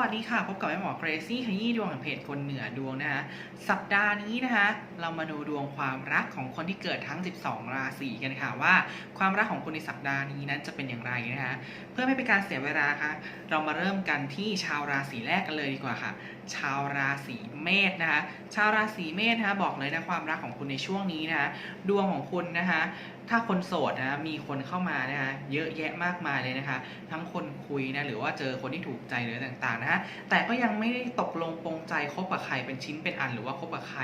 วัสดีค่ะ พบกับแม่หมอเกรซี่ขยี้ดวงแห่งเพจคนเหนือดวงนะคะ สัปดาห์นี้นะคะ เรามาดูดวงความรักของคนที่เกิดทั้ง 12 ราศีกันค่ะว่า ความรักของคุณในสัปดาห์นี้นั้นจะเป็นอย่างไรนะคะ เพื่อไม่เป็นการเสียเวลาค่ะ เรามาเริ่มกันที่ชาวราศีแรกกันเลยดีกว่าค่ะ ชาวราศีเมษนะคะ ชาวราศีเมษนะคะบอกเลยนะความรักของคุณในช่วงนี้นะคะ ดวงของคุณนะคะ ถ้าคนโสดนะมีคนเข้ามานะคะเยอะแยะมากมายเลยนะคะ ทั้งคนคุยนะหรือว่าเจอคนที่ถูกใจหรือต่างๆนะฮะแต่ก็ยังไม่ได้ตกลงปรงใจคบกับใครเป็นชิ้นเป็นอันหรือว่าคบกับใคร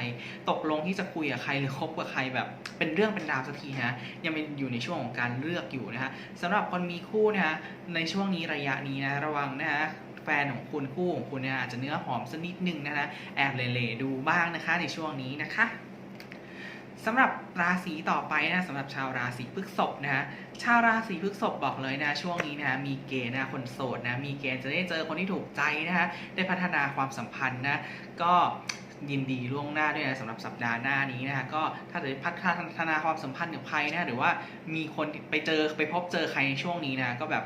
ตกลงที่จะคุยกับใครหรือคบกับใครแบบ เป็นเรื่องเป็นราวสักทีนะยังเป็นอยู่ในช่วงของการเลือกอยู่นะฮะสำหรับคนมีคู่นะฮะในช่วงนี้ระยะนี้นะระวังนะฮะแฟนของคุณคู่ของคุณเนี่ยอาจจะเนื้อหอมสักนิดนึงนะฮะแอบเล่ๆดูบ้างนะคะในช่วงนี้นะคะ สำหรับราศีต่อไปนะสำหรับชาวราศีพฤษภนะฮะชาวราศีพฤษภบอกเลยนะ ช่วงนี้นะมีเกณฑ์นะคนโสดนะมีเกณฑ์จะได้เจอคนที่ถูกใจนะฮะได้พัฒนาความสัมพันธ์นะก็ยินดีล่วงหน้าด้วยนะสำหรับสัปดาห์หน้านี้นะฮะก็ถ้าจะพัฒนาความสัมพันธ์กับใครนะหรือว่ามีคนไปเจอไปพบเจอใครในช่วงนี้นะก็แบบ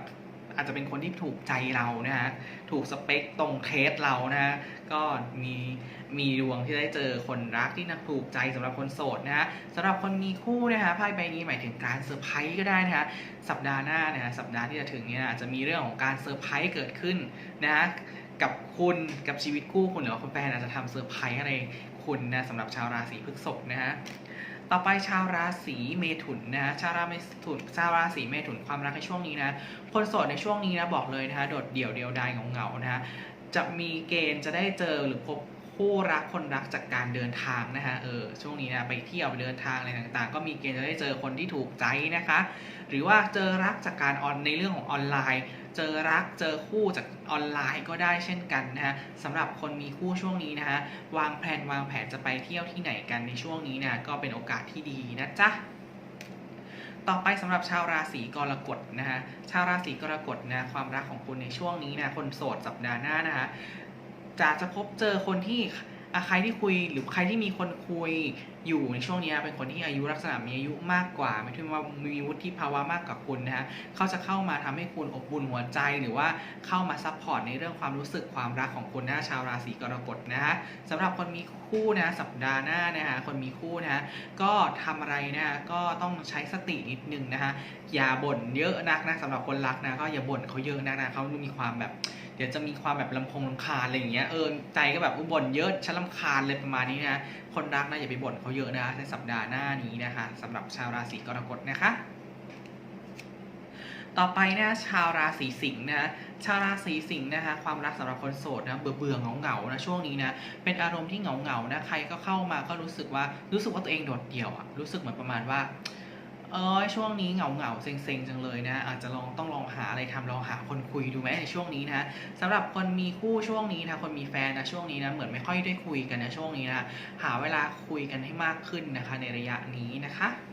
อาจจะเป็นคนที่ถูกใจเรานะฮะถูกสเปคตรงเทสเรานะฮะก็มีมีดวงที่ได้เจอคนรักที่น่าถูกใจสำหรับคนโสดนะฮะสำหรับคนมีคู่นะฮะไพ่ใบนี้หมายถึงการเซอร์ไพรส์ก็ได้นะฮะสัปดาห์หน้านะฮะสัปดาห์ที่จะถึงเนี่ยอาจจะมีเรื่องของการเซอร์ไพรส์เกิดขึ้นนะฮะกับคุณกับชีวิตคู่คุณหรือว่าคุณแฟนอาจจะทำเซอร์ไพรส์อะไรคุณนะสำหรับชาวราศีพฤษภนะฮะ ต่อไปชาวราศีเมถุนนะฮะชาวราเมถุนชาวราศีเมถุนความรักในช่วงนี้นะคนโสดในช่วงนี้นะบอกเลยนะฮะโดดเดี่ยวเดียวดายเหงาๆนะฮะจะมีเกณฑ์จะได้เจอหรือพบ คู่รักคนรักจากการเดินทางนะฮะเออช่วงนี้นะไปเที่ยวไปเดินทางอะไรต่างๆ ก็มีเกณฑ์จะได้เจอคนที่ถูกใจนะคะ หรือว่าเจอรักจากการออนในเรื่องของออนไลน์ เจอรักเจอคู่จากออนไลน์ก็ได้เช่นกันนะฮะสำหรับคนมีคู่ช่วงนี้นะฮะวางแผนวางแผนจะไปเที่ยวที่ไหนกันในช่วงนี้นะก็เป็นโอกาสที่ดีนะจ๊ะต่อไปสำหรับชาวราศีกรกฎนะฮะชาวราศีกรกฎนะความรักของคุณในช่วงนี้นะคนโสดสัปดาห์หน้านะฮะ จะจะพบเจอคนที่ใครที่คุยหรือใครที่มีคนคุยอยู่ในช่วงนี้เป็นคนที่อายุลักษณะมีอายุมากกว่าไม่ถึงว่ามีวุฒิภาวะมากกว่าคุณนะฮะเขาจะเข้ามาทำให้คุณอบอุ่นหัวใจหรือว่าเข้ามาซัพพอร์ตในเรื่องความรู้สึกความรักของคุณนะชาวราศีกรกฎนะฮะสำหรับคนมีคู่นะสัปดาห์หน้านะฮะคนมีคู่นะฮะก็ทำอะไรนะฮะก็ต้องใช้สตินิดนึงนะฮะอย่าบ่นเยอะนักนะสำหรับคนรักนะก็อย่าบ่นเขาเยอะนักนะเขามีความแบบ เดี๋ยวจะมีความแบบลำคงลำคาญอะไรอย่างเงี้ยเออใจก็แบบอุบ่นเยอะฉันลำคาญเลยประมาณนี้นะคนรักนะอย่าไปบ่นเขาเยอะนะในสัปดาห์หน้านี้นะคะสำหรับชาวราศีกรกฎนะคะต่อไปนะชาวราศีสิงห์นะชาวราศีสิงห์นะคะความรักสำหรับคนโสดนะเบื่อเบื่อเหงาเหงานะช่วงนี้นะเป็นอารมณ์ที่เหงาเหงานะใครก็เข้ามาก็รู้สึกว่ารู้สึกว่าตัวเองโดดเดี่ยวอะรู้สึกเหมือนประมาณว่า เออช่วงนี้เหงาเหงาเซ็งเซ็งๆจังเลยนะ อาจจะลองต้องลองหาอะไรทำลองหาคนคุยดูไหมในช่วงนี้นะสำหรับคนมีคู่ช่วงนี้นะคนมีแฟนนะช่วงนี้นะเหมือนไม่ค่อยได้คุยกันนะช่วงนี้นะหาเวลาคุยกันให้มากขึ้นนะคะในระยะนี้นะคะ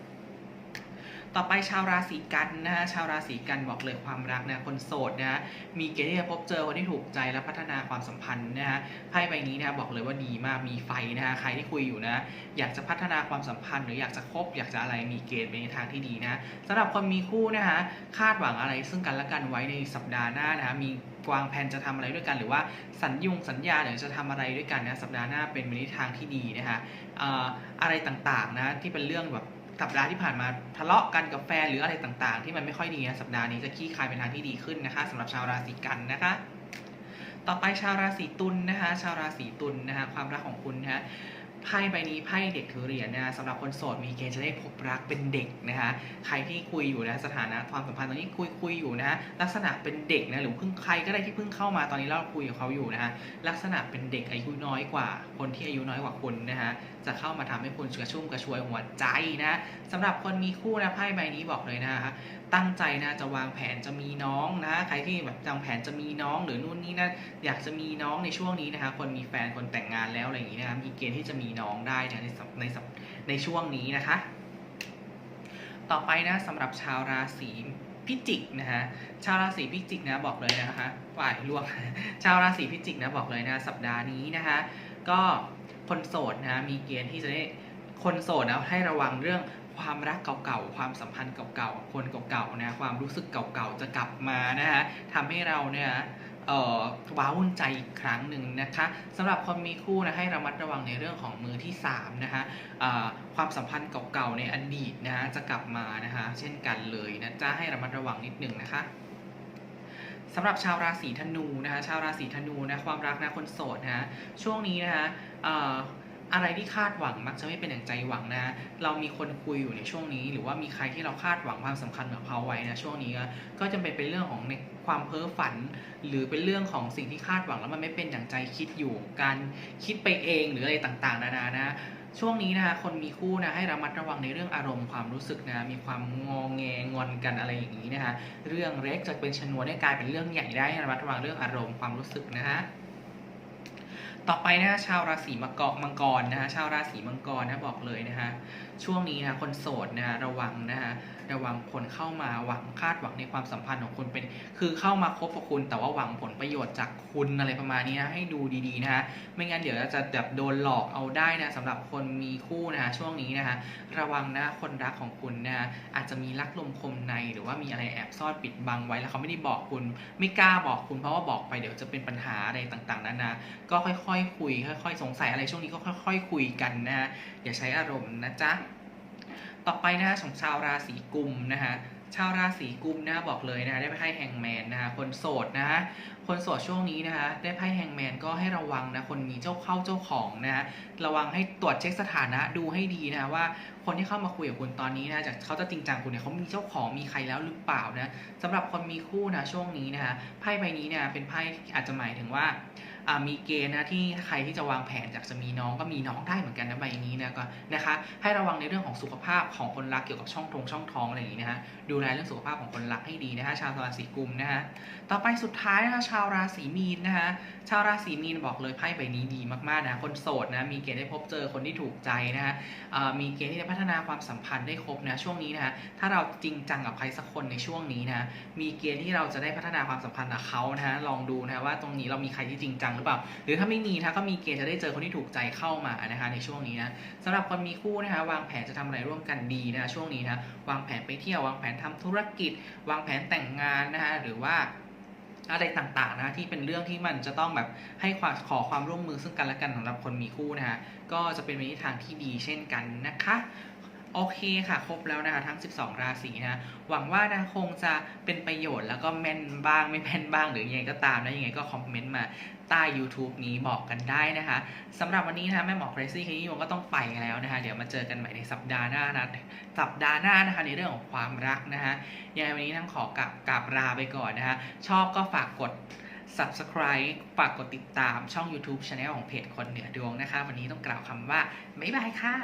ต่อไปชาวราศีกันนะฮะชาวราศีกันบอกเลยความรักนะคนโสดนะฮะมีเกณฑ์ที่จะพบเจอคนที่ถูกใจและพัฒนาความสัมพันธ์นะฮะไพ่ใบนี้นะบอกเลยว่าดีมากมีไฟนะฮะใครที่คุยอยู่นะอยากจะพัฒนาความสัมพันธ์หรืออยากจะคบอยากจะอะไรมีเกณฑ์ไปในทางที่ดีนะสำหรับคนมีคู่นะฮะคาดหวังอะไรซึ่งกันและกันไว้ในสัปดาห์หน้านะฮะมีวางแผนจะทำอะไรด้วยกันหรือว่าสัญญงสัญญาหรือจะทำอะไรด้วยกันนะสัปดาห์หน้าเป็นไปในทางที่ดีนะฮะอะไรต่างๆนะที่เป็นเรื่องแบบ สัปดาห์ที่ผ่านมาทะเลาะกันกับแฟนหรืออะไรต่างๆ ที่มันไม่ค่อยดีนะสัปดาห์นี้จะขี้คายเป็นทางที่ดีขึ้นนะคะสำหรับชาวราศีกันนะคะ ต่อไปชาวราศีตุลนะคะ ชาวราศีตุลนะคะความรักของคุณนะฮะ ไพ่ใบนี้ไพ่เด็กถือเหรียญนะสำหรับคนโสดมีเกณฑ์จะได้พบรักเป็นเด็กนะคะใครที่คุยอยู่นะสถานะความสัมพันธ์ตอนนี้คุยคุยอยู่นะลักษณะเป็นเด็กนะหรือเพิ่งใครก็ได้ที่เพิ่งเข้ามาตอนนี้เราคุยกับเขาอยู่นะฮะลักษณะเป็นเด็กอายุน้อยกว่า คนที่อายุน้อยกว่าคุณนะฮะจะเข้ามาทำให้คุณกระชุ่มกระชวยหัวใจนะสำหรับคนมีคู่นะไพ่ใบนี้บอกเลยนะคะตั้งใจนะจะวางแผนจะมีน้องนะใครที่แบบวางแผนจะมีน้องหรือนู่นนี่นั่นอยากจะมีน้องในช่วงนี้นะคะคนมีแฟนคนแต่งงานแล้วอะไรอย่างนี้นะคะมีเกณฑ์ที่จะมีน้องได้นะในสัปในสัปในช่วงนี้นะคะ ต่อไปนะสำหรับชาวราศีพิจิกนะฮะชาวราศีพิจิกนะบอกเลยนะคะฝ่ายลวกชาวราศีพิจิกนะบอกเลยนะสัปดาห์นี้นะคะก็คนโสดนะมีเกณฑ์ที่จะได้คนโสดนะให้ระวังเรื่องความรักเก่าๆ ความสัมพันธ์เก่าๆ คนเก่าๆ นะ ความรู้สึกเก่าๆ จะกลับมานะฮะทำให้เราเนี่ย ว้าวุ่นใจอีกครั้งหนึ่งนะคะสำหรับคนมีคู่นะให้ระมัดระวังในเรื่องของมือที่3นะคะความสัมพันธ์เก่าๆในอดีตนะฮะจะกลับมานะคะเช่นกันเลยนะจ๊ะให้ระมัดระวังนิดหนึ่งนะคะสำหรับชาวราศีธนูนะคะชาวราศีธนูนะความรักนะคนโสดนะะช่วงนี้นะคะ อะไรที่คาดหวังมักจะไม่เป็นอย่างใจหวังนะ เรามีคนคุยอยู่ในช่วงนี้ หรือว่ามีใครที่เราคาดหวังความสำคัญกับเขาไว้นะช่วงนี้ก็จะเป็นเป็นเรื่องของในความเพ้อฝัน หรือเป็นเรื่องของสิ่งที่คาดหวังแล้วมันไม่เป็นอย่างใจคิดอยู่ การคิดไปเองหรืออะไรต่างๆ นานานะช่วงนี้นะคะคนมีคู่นะให้ระมัดระวังในเรื่องอารมณ์ความรู้สึกนะมีความงองแงงอนกันอะไรอย่างนี้นะคะเรื่องเล็กจะเป็นชนวนให้กลายเป็นเรื่องใหญ่ได้ให้ระมัดระวังเรื่องอารมณ์ความรู้สึกนะฮะ ต่อไปนะชาวราศีมังกรมังกรนะฮะชาวราศีมังกรนะบอกเลยนะฮะช่วงนี้นะคนโสดนะฮะระวังนะฮะระวังคนเข้ามาหวังคาดหวังในความสัมพันธ์ของคุณเป็น คือเข้ามาคบกับคุณ แต่ว่าหวังผลประโยชน์จากคุณอะไรประมาณนี้นะให้ดูดีๆนะฮะไม่งั้นเดี๋ยวจะแบบโดนหลอกเอาได้นะสำหรับคนมีคู่นะฮะช่วงนี้นะฮะระวังนะคนรักของคุณนะฮะอาจจะมีลักลมคมในหรือว่ามีอะไรแอบซ่อนปิดบังไว้แล้วเขาไม่ได้บอกคุณ ไม่กล้าบอกคุณเพราะว่าบอกไปเดี๋ยวจะเป็นปัญหาอะไรต่างๆนานาก็ค่อยๆ คุย ค่อยๆ สงสัยอะไรช่วงนี้ก็ค่อย ๆ คุยกันนะฮะอย่าใช้อารมณ์นะจ๊ะ ต่อไปนะฮะของชาวราศีกุมนะฮะชาวราศีกุมนะบอกเลยนะได้ไพ่แฮงแมนนะฮะคนโสดนะฮะคนโสดช่วงนี้นะฮะได้ไพ่แฮงแมนก็ให้ระวังนะคนมีเจ้าเข้าเจ้าของนะฮะระวังให้ตรวจเช็คสถานะดูให้ดีนะว่าคนที่เข้ามาคุยกับคุณตอนนี้นะจากเขาจะจริงจังคุณเนี่ยเขามีเจ้าของมีใครแล้วหรือเปล่านะสำหรับคนมีคู่นะช่วงนี้นะฮะไพ่ใบนี้เนี่ยเป็นไพ่อาจจะหมายถึงว่า มีเกณฑ์นะที่ใครที่จะวางแผนอยากจะมีน้องก็มีน้องได้เหมือนกันนะใบนี้นะก็นะคะ ให้ระวังในเรื่องของสุขภาพของคนรักเกี่ยวกับช่องทงช่องท้องอะไรอย่างนี้นะฮะดูแลเรื่องสุขภาพของคนรักให้ดีนะฮะชาวราศีกุมนะฮะต่อไปสุดท้ายนะคะชาวราศีมีนนะฮะชาวราศีมีนบอกเลยไพ่ใบนี้ดีมากๆนะคนโสดนะมีเกณฑ์ได้พบเจอคนที่ถูกใจนะฮะมีเกณฑ์ที่จะพัฒนาความสัมพันธ์ได้ครบนะช่วงนี้นะฮะถ้าเราจริงจังกับใครสักคนในช่วงนี้นะมีเกณฑ์ที่เราจะได้พัฒนาความสัมพันธ์กับเขานะฮะลองดูนะฮะว่าตรงนี้เรามีใครที่จริงจังหรือเปล่า หรือถ้าไม่มีนะก็มีเกณฑ์จะได้เจอคนที่ถูกใจเข้ามานะคะในช่วงนี้นะสำหรับคนมีคู่นะคะวางแผนจะทำอะไรร่วมกันดีนะช่วงนี้นะวางแผนไปเที่ยววางแผนทำธุรกิจ วางแผนแต่งงานนะคะหรือว่าอะไรต่างๆนะที่เป็นเรื่องที่มันจะต้องแบบให้ความขอความร่วมมือซึ่งกันและกันสำหรับคนมีคู่นะฮะก็จะเป็นไปในทางที่ดีเช่นกันนะคะ โอเคค่ะ ครบแล้วนะคะทั้ง 12 ราศีนะหวังว่านะคงจะเป็นประโยชน์แล้วก็แม่นบ้างไม่แม่นบ้างหรือยังไงก็ตามนะยังไงก็คอมเมนต์มาใต้ YouTube นี้บอกกันได้นะคะสำหรับวันนี้นะคะแม่หมอ Crazy คนี้ก็ต้องไปแล้วนะคะ เดี๋ยวมาเจอกันใหม่ในสัปดาห์หน้านะสัปดาห์หน้านะคะในเรื่องของความรักนะคะยังไงวันนี้ทั้งขอกลับกลับลาไปก่อนนะคะชอบก็ฝากกด subscribe ฝากกดติดตามช่อง YouTube Channel ของเพจคนเหนือดวงนะคะ วันนี้ต้องกล่าวคำว่า บ๊ายบายค่ะ